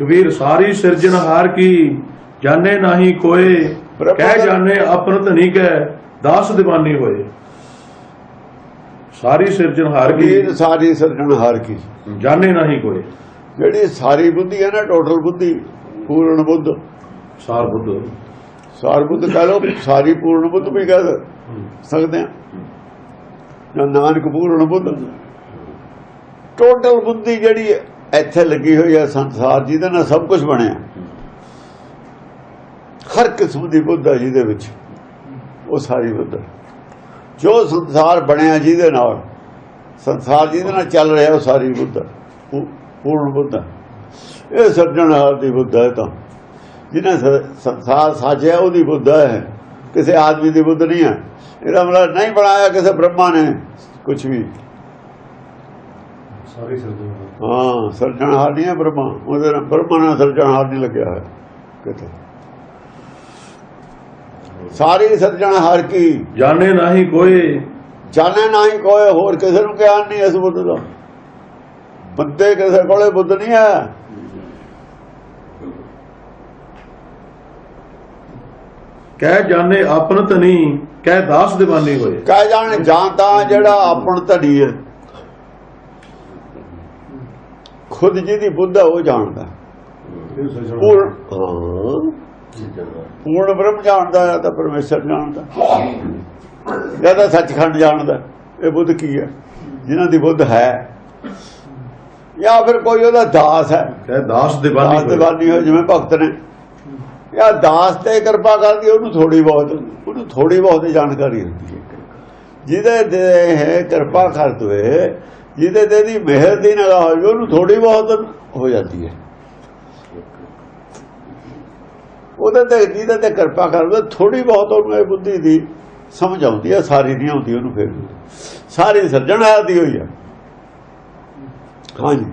ਕਬੀਰ ਸਾਰੀ ਸਿਰਜਣਹਾਰ ਕੀ? ਜਾਣੇ ਨਹੀਂ ਕੋਏ ਕਹਿ ਜਾਣੇ ਆਪਨ ਧਨੀ ਕੈ ਦਾਸ ਦੀਵਾਨੀ ਹੋਏ। ਸਾਰੀ ਸਿਰਜਣਹਾਰ ਕੀ? ਸਾਰੀ ਸਿਰਜਣਹਾਰ ਕੀ? ਜਾਣੇ ਨਹੀਂ ਕੋਏ ਜਿਹੜੀ ਸਾਰੀ ਬੁੱਧੀ ਹੈ ਨਾ ਟੋਟਲ ਬੁੱਧੀ ਪੂਰਨ ਬੁੱਧ। ਸਾਰ ਬੁੱਧ। ਸਾਰ ਬੁੱਧ ਕਹ ਲੋ ਸਾਰੀ ਪੂਰਨ ਬੁੱਧ ਵੀ ਕਹਿ ਸਕਦੇ ਆ। ਜਾਂ ਨਾਨਕ ਪੂਰਨ ਬੁੱਧ। ਟੋਟਲ ਬੁੱਧੀ ਜਿਹੜੀ ਇੱਥੇ ਲੱਗੀ ਹੋਈ ਹੈ ਸੰਸਾਰ ਜਿਹਦੇ ਨਾਲ ਸਭ ਕੁਝ ਬਣਿਆ। ਹਰ ਕਿਸਮ ਦੀ ਬੁੱਧ ਹੈ ਜਿਹਦੇ ਵਿੱਚ। ਉਹ ਸਾਰੀ ਬੁੱਧ ਜੋ ਸੰਸਾਰ ਬਣਿਆ ਜਿਹਦੇ ਨਾਲ, ਸੰਸਾਰ ਜਿਹਦੇ ਨਾਲ ਚੱਲ ਰਿਹਾ, ਉਹ ਸਾਰੀ ਬੁੱਧ ਪੂਰਨ ਬੁੱਧ ਹੈ। ਇਹ ਸੱਜਣਹਾਰ ਦੀ ਬੁੱਧ ਹੈ ਤਾਂ। ਜਿਹਨੇ ਸ- ਸੰਸਾਰ ਸਾਜਿਆ, ਉਹਦੀ ਬੁੱਧ ਹੈ ਕਿਸੇ ਆਦਮੀ ਦੀ ਬੁੱਧ ਨਹੀਂ ਹੈ। ਇਹਦਾ ਮਤਲਬ ਨਹੀਂ ਬਣਾਇਆ ਕਿਸੇ ਬ੍ਰਹਮਾ ਨੇ ਕੁਝ ਵੀ। ਸਾਰੀ ਹਾਂ ਸਿਰਜਣਹਾਰ ਨਹੀਂ ਹੈ ਬ੍ਰਹਮਾ ਉਹਦੇ ਨਾਲ ਬ੍ਰਹਮਾ ਨਾਲ ਸਿਰਜਣਹਾਰ ਨਹੀਂ ਲੱਗਿਆ ਹੋਇਆ ਕਿਤੇ। ਸਾਰੀ ਸਿਰਜਣਹਾਰ ਕੀ? ਜਾਣੇ ਨਹੀਂ ਕੋਏ ਜਾਣੇ ਨਹੀਂ ਕੋਈ ਹੋਰ ਕਿਸੇ ਨੂੰ ਗਿਆਨ ਨਹੀਂ ਇਸ ਬੁੱਧ ਦਾ। ਬੰਦੇ ਕਿਸੇ ਕੋਲੇ ਬੁੱਧ ਨਹੀਂ ਹੈ। ਕਹਿ ਜਾਣੇ ਆਪਨ ਧਨੀ ਕਹਿ ਦਾਸ ਦੀਵਾਨੀ ਹੋਏ। ਕਹਿ ਜਾਣ ਜਾਣਦਾ ਜਿਹੜਾ ਆਪਣ ਧੜੀ ਹੈ। ਖੁਦ ਜਿਹਦੀ ਬੁੱਧ ਹੈ ਉਹ ਜਾਣਦਾ। ਪੂਰਨ ਪੂਰਨ ਬ੍ਰਹਮ ਜਾਣਦਾ ਹੈ ਤਾਂ ਪਰਮੇਸ਼ਰ ਜਾਣਦਾ। ਜਾਂ ਤਾਂ ਸੱਚਖੰਡ ਜਾਣਦਾ। ਇਹ ਬੁੱਧ ਕੀ ਹੈ? ਜਿਨ੍ਹਾਂ ਦੀ ਬੁੱਧ ਹੈ। ਜਾਂ ਫਿਰ ਕੋਈ ਉਹਦਾ ਦਾਸ ਹੈ। ਕਹਿ ਦਾਸ ਦਾਸ ਦੀਵਾਨੀ ਹੋਏ ਦੀਵਾਨੀ ਹੋ ਜਿਵੇਂ ਭਗਤ ਨੇ। ਜਾਂ ਦਾਸ ਤੇ ਕਿਰਪਾ ਕਰਦੀ ਉਹਨੂੰ ਥੋੜੀ ਬਹੁਤ ਉਹਨੂੰ ਥੋੜੀ ਬਹੁਤ ਜਾਣਕਾਰੀ ਹੁੰਦੀ ਹੈ। ਜਿਹਦੇ ਦੇ ਹੈ ਕਿਰਪਾ ਕਰ ਜਿਹਦੇ ਤੇ ਦੀ ਮਿਹਰ ਦੀ ਨਿਗਾਹ ਹੋਵੇ, ਉਹਨੂੰ ਥੋੜੀ ਬਹੁਤ ਹੋ ਜਾਂਦੀ ਹੈ। ਉਹਦੇ ਤੇ, ਜਿਹਦੇ ਤੇ ਕਿਰਪਾ ਕਰਦਾ ਥੋੜੀ ਬਹੁਤ ਉਹਨੂੰ ਇਹ ਬੁੱਧੀ ਦੀ ਸਮਝ ਆਉਂਦੀ ਹੈ, ਸਾਰੀ ਨਹੀਂ ਆਉਂਦੀ ਉਹਨੂੰ ਫਿਰ ਸਾਰੀ ਸਿਰਜਣਾ ਦੀ ਹੋਈ ਹੈ ਹਾਂਜੀ।